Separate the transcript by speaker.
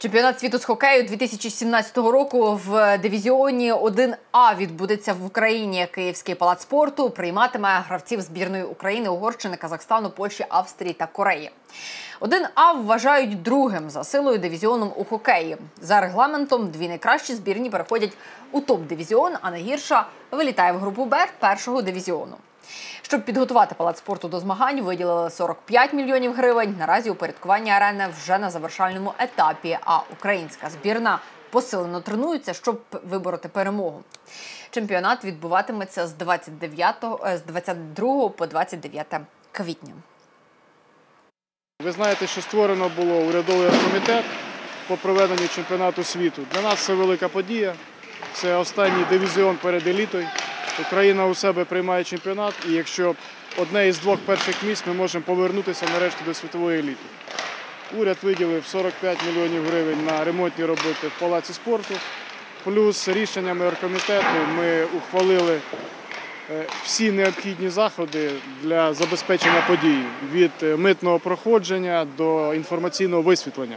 Speaker 1: Чемпіонат світу з хокею 2017 року в дивізіоні 1А відбудеться в Україні. Київський палац спорту прийматиме гравців збірної України, Угорщини, Казахстану, Польщі, Австрії та Кореї. 1А вважають другим за силою дивізіоном у хокеї. За регламентом дві найкращі збірні переходять у топ-дивізіон, а найгірша вилітає в групу Б першого дивізіону. Щоб підготувати палац спорту до змагань, виділили 45 мільйонів гривень. Наразі упорядкування арени вже на завершальному етапі. А українська збірна посилено тренується, щоб вибороти перемогу. Чемпіонат відбуватиметься з 29, е, з 22 по 29 квітня.
Speaker 2: Ви знаєте, що створено було урядовий комітет по проведенню чемпіонату світу. Для нас це велика подія. Це останній дивізіон перед елітою. Україна у себе приймає чемпіонат, і якщо одне із двох перших місць, ми можемо повернутися нарешті до світової еліти. Уряд виділив 45 мільйонів гривень на ремонтні роботи в палаці спорту. Плюс рішеннями оргкомітету ми ухвалили е, всі необхідні заходи для забезпечення події від е, митного проходження до інформаційного висвітлення.